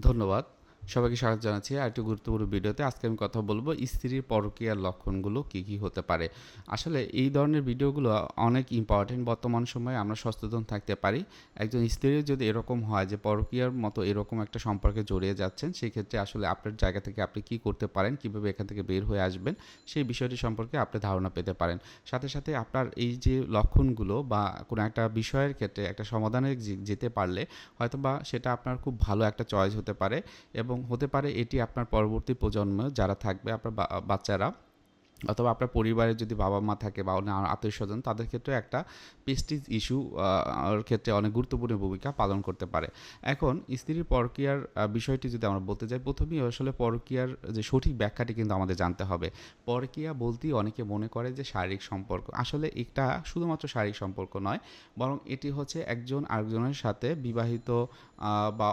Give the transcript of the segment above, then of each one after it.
ধন্যবাদ। সবাইকে স্বাগত জানাচ্ছি আর একটু গুরুত্বপূর্ণ ভিডিওতে। আজকে আমি কথা বলব স্ত্রীর পরকীয়ার লক্ষণগুলো কি কি হতে পারে। আসলে এই ধরনের ভিডিওগুলো অনেক ইম্পর্টেন্ট বর্তমান সময়ে আমরা সচেতন থাকতে পারি। একজন স্ত্রীর যদি এরকম হয় যে পরকীয়ার মতো এরকম একটা সম্পর্কে জড়িয়ে যাচ্ছেন সেই ক্ষেত্রে আসলে আপনার জায়গা থেকে আপনি কি করতে পারেন, কীভাবে এখান থেকে বের হয়ে আসবেন, সেই বিষয়টি সম্পর্কে আপনি ধারণা পেতে পারেন। সাথে সাথে আপনার এই যে লক্ষণগুলো বা কোনো একটা বিষয়ের ক্ষেত্রে একটা সমাধানে যেতে পারলে হয়তো বা সেটা আপনার খুব ভালো একটা চয়েস হতে পারে এবং হতে পারে এটি আপনার পরবর্তী প্রজন্ম যারা থাকবে আপনার বাচ্চারা। অথবা আপনার পরিবারের যদি বাবা মা থাকে বা অন্য আত্মীয় স্বজন তাদের ক্ষেত্রে একটা পেস্টিজ ইস্যু ক্ষেত্রে অনেক গুরুত্বপূর্ণ ভূমিকা পালন করতে পারে। এখন স্ত্রীর পরকীয়ার বিষয়টি যদি আমরা বলতে যাই, প্রথমেই আসলে পরকীয়ার যে সঠিক ব্যাখ্যাটি কিন্তু আমাদের জানতে হবে। পরকীয়া বলতেই অনেকে মনে করে যে শারীরিক সম্পর্ক। আসলে এটা শুধুমাত্র শারীরিক সম্পর্ক নয়, বরং এটি হচ্ছে একজন আরেকজনের সাথে বিবাহিত বা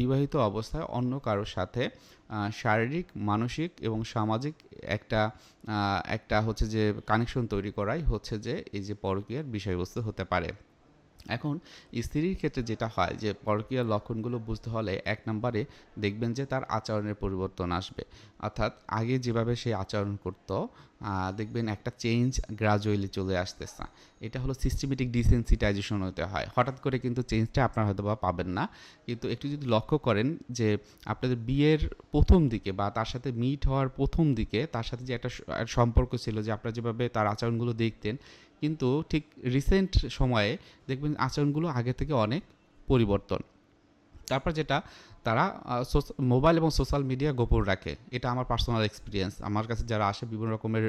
বিবাহিত অবস্থায় অন্য কারোর সাথে শারীরিক, মানসিক এবং সামাজিক একটা একটা হচ্ছে যে কানেকশন তৈরি করাই হচ্ছে যে এই যে পরকীয়ার বিষয়বস্তু হতে পারে। এখন স্ত্রীর ক্ষেত্রে যেটা হয় যে পরকীয়ার লক্ষণগুলো বুঝতে হলে এক নম্বরে দেখবেন যে তার আচরণের পরিবর্তন আসবে। অর্থাৎ আগে যেভাবে সে আচরণ করত দেখবেন একটা চেঞ্জ গ্রাজুয়ালি চলে আসতেছে। এটা হলো সিস্টেমেটিক ডিসেন্সিটাইজেশন হতে হয়। হঠাৎ করে কিন্তু চেঞ্জটা আপনার হয়তো বা পাবেন না। কিন্তু একটু যদি লক্ষ্য করেন যে আপনাদের বিয়ের প্রথম দিকে বা তার সাথে মিট হওয়ার প্রথম দিকে তার সাথে যে একটা সম্পর্ক ছিল যে আপনারা যেভাবে তার আচরণগুলো দেখতেন কিন্তু ঠিক রিসেন্ট সময়ে দেখবেন আচরণগুলো আগে থেকে অনেক পরিবর্তন। তারপর যেটা, তারা মোবাইল এবং সোশ্যাল মিডিয়া গোপন রাখে। এটা আমার পার্সোনাল এক্সপিরিয়েন্স আমার কাছে যারা আসে বিভিন্ন রকমের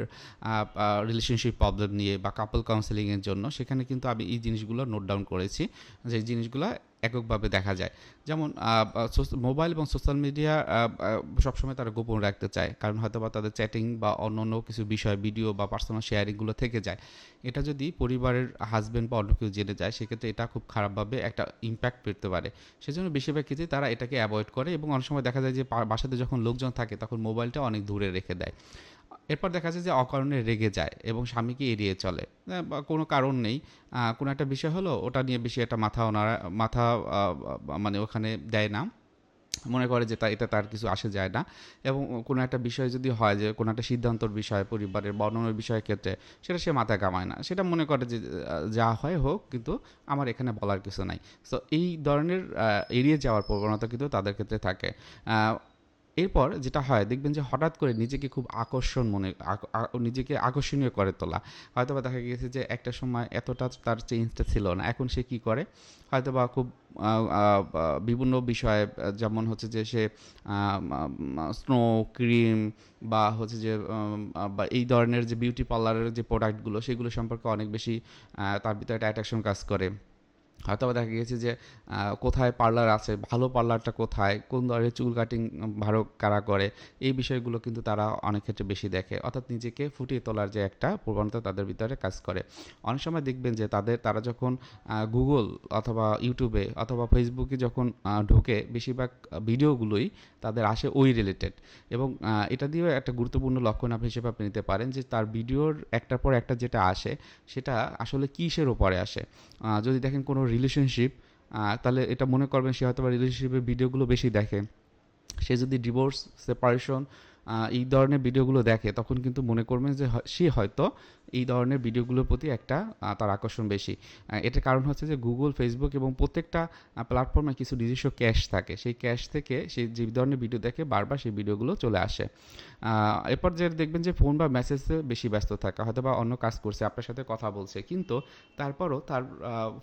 রিলেশনশিপ প্রবলেম নিয়ে বা কাপল কাউন্সেলিংয়ের জন্য, সেখানে কিন্তু আমি এই জিনিসগুলো নোট ডাউন করেছি। যে জিনিসগুলো এককভাবে দেখা যায়। যেমন মোবাইল এবং সোশ্যাল মিডিয়া সবসময় তারা গোপন রাখতে চায়। কারণ হয়তো বা তাদের চ্যাটিং বা অন্য অন্য কিছু বিষয়, ভিডিও বা পার্সোনাল শেয়ারিংগুলো থেকে যায়। এটা যদি পরিবারের হাজব্যান্ড বা অন্য কেউ জেনে যায়, সেক্ষেত্রে এটা খুব খারাপভাবে একটা ইম্প্যাক্ট পেতে পারে। সেজন্য বেশিরভাগ ক্ষেত্রে তারা এটাকে অ্যাভয়েড করে এবং অনেক সময় দেখা যায় যে বাসাতে যখন লোকজন থাকে, তখন মোবাইলটা অনেক দূরে রেখে দেয়। এরপর দেখা যায় যে অকারণে রেগে যায় এবং স্বামীকে এড়িয়ে চলে। বা কোনো কারণ নেই। কোনো একটা বিষয় হলো, ওটা নিয়ে বেশি একটা মাথা ওনারা মাথা মানে ওখানে দেয় না। মনে করে যে তা, এটা তার কিছু আসে যায় না। এবং কোনো একটা বিষয় যদি হয় যে, কোনো একটা সিদ্ধান্তর বিষয়, পরিবারের বর্ণনের বিষয়ের ক্ষেত্রে, সেটা সে মাথায় কামায় না। সেটা মনে করে যে যা হয় হোক, কিন্তু আমার এখানে বলার কিছু নাই। সো এই ধরনের এড়িয়ে যাওয়ার প্রবণতা কিন্তু তাদের ক্ষেত্রে থাকে। এরপর যেটা হয়, দেখবেন যে হঠাৎ করে নিজেকে খুব আকর্ষণ মনে নিজেকে আকর্ষণীয় করে তোলা। হয়তো বা দেখা গেছে যে একটা সময় এতটা তার চেঞ্জটা ছিল না, এখন সে কি করে? হয়তো বা খুব বিভিন্ন বিষয়ে, যেমন হচ্ছে যে সে স্নো ক্রিম বা হচ্ছে যে বা এই ধরনের যে বিউটি পার্লারের যে প্রোডাক্টগুলো সেগুলো সম্পর্কে অনেক বেশি তার ভিতরে একটা অ্যাট্রাকশন কাজ করে। হয়তো দেখা গেছে যে কোথায় পার্লার আছে, ভালো পার্লারটা কোথায়, কোন ধরনের চুল কাটিং ভালো কারা করে, এই বিষয়গুলো কিন্তু তারা অনেক ক্ষেত্রে বেশি দেখে। অর্থাৎ নিজেকে ফুটিয়ে তোলার যে একটা প্রবণতা তাদের ভিতরে কাজ করে। অনেক সময় দেখবেন যে, তাদের, তারা যখন গুগল অথবা ইউটিউবে অথবা ফেসবুকে যখন ঢোকে, বেশিরভাগ ভিডিওগুলোই তাদের আসে ওই রিলেটেড এবং এটা দিয়েও একটা গুরুত্বপূর্ণ লক্ষণ আপনি হিসেবে আপনি নিতে পারেন যে, তার ভিডিওর একটার পর একটা যেটা আসে, সেটা আসলে কিসের ওপরে আসে? যদি দেখেন কোনো রিলেশনশিপ তাহলে এটা মনে করবেন সে হয়তো বা রিলেশনশিপের ভিডিওগুলো বেশি দেখে। সে যদি ডিভোর্স সেপারেশন এই ধরনের ভিডিওগুলো দেখে, তখন কিন্তু মনে করবেন যে সে হয়তো এই ধরনের ভিডিওগুলোর প্রতি একটা তার আকর্ষণ বেশি। এটার কারণ হচ্ছে যে গুগল ফেসবুক এবং প্রত্যেকটা প্ল্যাটফর্মে কিছু নিজস্ব ক্যাশ থাকে। সেই ক্যাশ থেকে সেই যে ধরনের ভিডিও দেখে বারবার সেই ভিডিওগুলো চলে আসে। এরপর যে দেখবেন যে ফোন বা মেসেজে বেশি ব্যস্ত থাকা, হয়তো বা অন্য কাজ করছে, আপনার সাথে কথা বলছে, কিন্তু তারপরও তার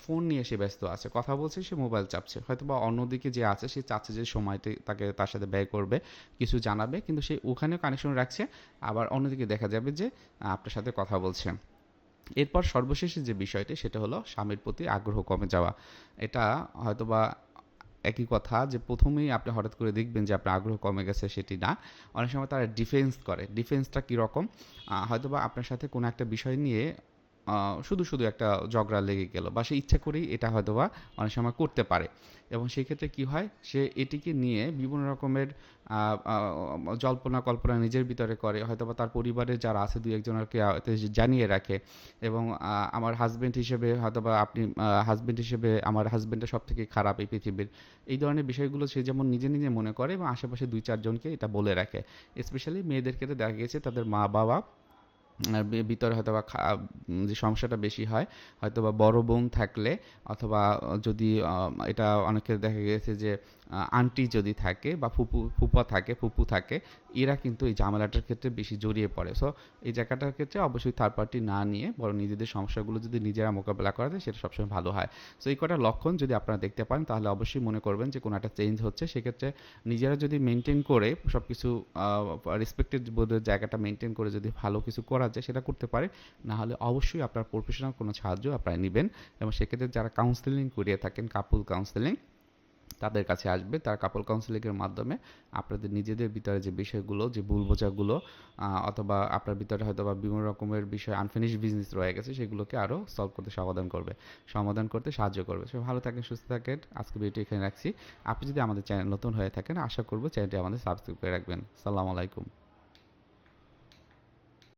ফোন নিয়ে সে ব্যস্ত আছে। কথা বলছে, সে মোবাইল চাপছে। হয়তো বা অন্যদিকে যে আছে, সে চাচ্ছে যে সময়টি তাকে তার সাথে ব্যয় করবে, কিছু জানাবে, কিন্তু সে ওখানেও কানেকশন রাখছে। আবার অন্যদিকে দেখা যাবে যে আপনার সাথে কথা বলছে। এরপর সর্বশেষে যে বিষয়টি, সেটা হলো স্বামীর প্রতি আগ্রহ কমে যাওয়া। এটা হয়তোবা একই কথা যে প্রথমেই আপনি হঠাৎ করে দেখবেন যে আপনার আগ্রহ কমে গেছে, সেটি না। অনেক সময় তারা ডিফেন্স করে। ডিফেন্সটা কীরকম? হয়তোবা আপনার সাথে কোনো একটা বিষয় নিয়ে শুধু শুধু একটা ঝগড়া লেগে গেল বা সে ইচ্ছা করেই এটা হয়তো বা অনেক সময় করতে পারে। এবং সেই ক্ষেত্রে কি হয়? সে এটিকে নিয়ে বিভিন্ন রকমের জল্পনা কল্পনা নিজের ভিতরে করে। হয়তো বা তার পরিবারের যারা আছে, দুই একজনকে জানিয়ে রাখে। এবং আমার হাজবেন্ড হিসেবে হয়তো বা আপনি হাজবেন্ড হিসেবে আমার হাজবেন্ডটা সব থেকে খারাপ এই পৃথিবীর। এই ধরনের বিষয়গুলো সে যেমন নিজে নিজে মনে করে এবং আশেপাশে দুই চারজনকে এটা বলে রাখে। স্পেশালি মেয়েদের ক্ষেত্রে দেখা গেছে, তাদের মা বাবা ভিতরে হয়তো বা যে সমস্যাটা বেশি হয়, হয়তো বা বড় বোন থাকলে অথবা যদি এটা অনেকের দেখা গেছে যে আন্টি যদি থাকে বা ফুপু, ফুপা থাকে, ফুপু থাকে, এরা কিন্তু এই ঝামেলাটার ক্ষেত্রে বেশি জড়িয়ে পড়ে। সো এই জায়গাটার ক্ষেত্রে অবশ্যই থার্ড পার্টি না নিয়ে, বরং নিজেদের সমস্যাগুলো যদি নিজেরা মোকাবেলা করা যায়, সেটা সবসময় ভালো হয়। সো এই কটা লক্ষণ যদি আপনারা দেখতে পান তাহলে অবশ্যই মনে করবেন যে কোনো একটা চেঞ্জ হচ্ছে। সেক্ষেত্রে নিজেরা যদি মেনটেন করে সব কিছু রেসপেক্টেড বোধের জায়গাটা মেনটেন করে যদি ভালো কিছু করা যায় সেটা করতে পারে না হলে অবশ্যই আপনার প্রফেশনাল কোনো সাহায্য আপনারা নেবেন এবং সেক্ষেত্রে যারা কাউন্সেলিং করিয়ে থাকেন কাপুল কাউন্সেলিং তাদের কাছে আসবে। তার কাপল কাউন্সিলিংয়ের মাধ্যমে আপনাদের নিজেদের ভিতরে যে বিষয়গুলো, যে ভুল বোঝাগুলো অথবা আপনার ভিতরে হয়তো বা বিভিন্ন রকমের বিষয় আনফিনিশ বিজনেস রয়ে গেছে, সেগুলোকে আরও সলভ করতে সমাধান করবে, সমাধান করতে সাহায্য করবে। সে ভালো থাকেন, সুস্থ থাকেন। আজকে ভিডিওটি এখানে রাখছি। আপনি যদি আমাদের চ্যানেল নতুন হয়ে থাকেন, আশা করব চ্যানেলটি আমাদের সাবস্ক্রাইব করে রাখবেন। সালাম আলাইকুম।